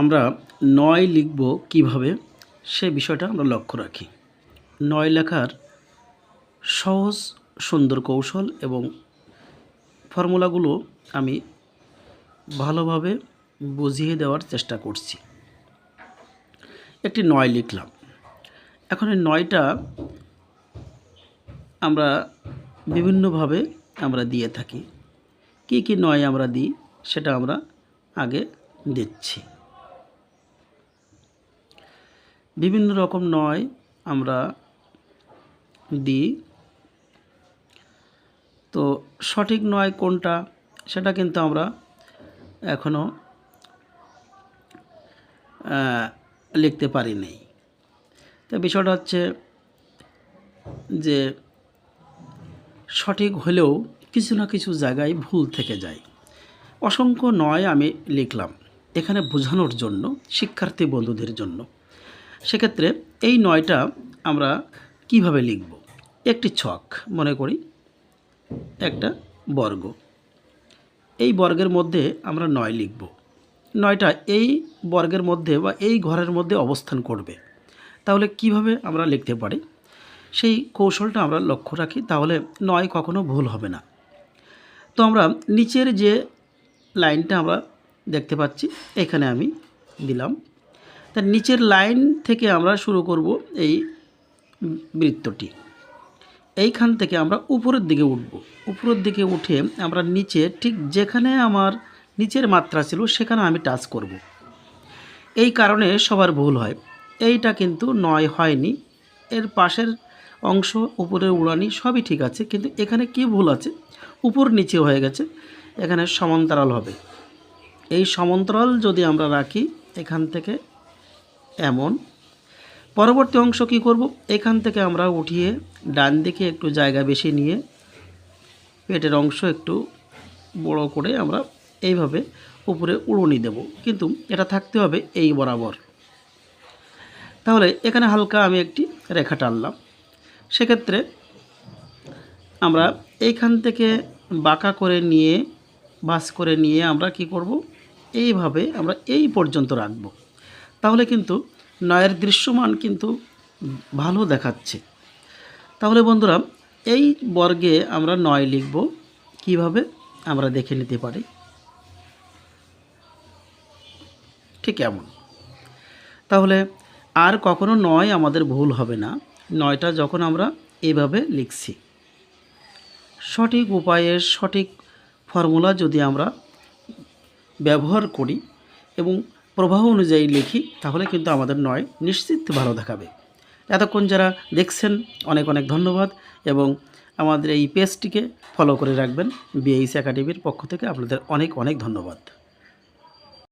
আমরা নয় লিখব কীভাবে, সে বিষয়টা আমরা লক্ষ্য রাখি। নয় লেখার সহজ, সুন্দর কৌশল এবং ফর্মুলাগুলো আমি ভালোভাবে বুঝিয়ে দেওয়ার চেষ্টা করছি। একটি নয় লিখলাম। এখন এই নয়টা আমরা বিভিন্নভাবে আমরা দিয়ে থাকি। কী কী নয় আমরা দিই, সেটা আমরা আগে দিচ্ছি বিভিন্ন রকম নয় আমরা দিই। তো সঠিক নয় কোনটা, সেটা কিন্তু আমরা এখনও লিখতে পারি নাই। তো বিষয়টা হচ্ছে যে সঠিক হলেও কিছু না কিছু জায়গায় ভুল থেকে যায়। অসংখ্য নয় আমি লিখলাম এখানে বোঝানোর জন্য, শিক্ষার্থী বন্ধুদের জন্য। সেক্ষেত্রে এই নয়টা আমরা কীভাবে লিখব? একটি ছক, মনে করি। একটা বর্গ। এই বর্গের মধ্যে আমরা নয় লিখব। নয়টা এই বর্গের মধ্যে বা এই ঘরের মধ্যে অবস্থান করবে। তাহলে কীভাবে আমরা লিখতে পারি? সেই কৌশলটা আমরা লক্ষ্য রাখি, তাহলে নয় কখনো ভুল হবে না। তো আমরা নিচের যে লাইনটা আমরা দেখতে পাচ্ছি, এখানে আমি দিলাম তার নিচের লাইন থেকে আমরা শুরু করব এই বৃত্তটি। এইখান থেকে আমরা উপরের দিকে উঠব। উপরের দিকে উঠে আমরা নিচে ঠিক যেখানে আমার নিচের মাত্রা ছিল সেখানে আমি টাচ করব। এই কারণে সবার ভুল হয়। এইটা কিন্তু নয় হয়নি। এর পাশের অংশ উপরে উড়ানি সবই ঠিক আছে, কিন্তু এখানে কি ভুল আছে? উপর নিচে হয়ে গেছে। এখানে সমান্তরাল হবে। এই সমান্তরাল যদি আমরা রাখি, এখান থেকে এমন। পরবর্তী অংশ কি করব? এখান থেকে আমরা উঠিয়ে ডান দিকে একটু জায়গা বেশি নিয়ে পেটের অংশ একটু বড় করে আমরা এইভাবে উপরে উড়নি দেব। কিন্তু এটা থাকতে হবে এই বরাবর। তাহলে এখানে হালকা আমি একটি রেখা টানলাম। সেক্ষেত্রে আমরা এইখান থেকে বাঁকা করে নিয়ে বাস করে নিয়ে আমরা কি করব? এইভাবে আমরা এই পর্যন্ত রাখব। তাহলে কিন্তু নয়ের দৃশ্যমান কিন্তু ভালো দেখাচ্ছে। তাহলে বন্ধুরা, এই বর্গে আমরা নয় লিখব। কীভাবে? আমরা দেখে নিতে পারি। ঠিক এমন। তাহলে আর কখনো নয় আমাদের ভুল হবে না। নয়টা যখন আমরা এইভাবে লিখছি। সঠিক উপায়ে সঠিক ফর্মুলা যদি আমরা ব্যবহার করি এবং প্রবাহ অনুযায়ী লিখি, তাহলে কিন্তু আমাদের নয় নিশ্চিত ভালো দেখাবে। এতক্ষণ যারা দেখছেন, অনেক অনেক ধন্যবাদ এবং আমাদের এই পেজটিকে ফলো করে রাখবেন। বিএইসি একাডেমির পক্ষ থেকে আপনাদের অনেক অনেক ধন্যবাদ।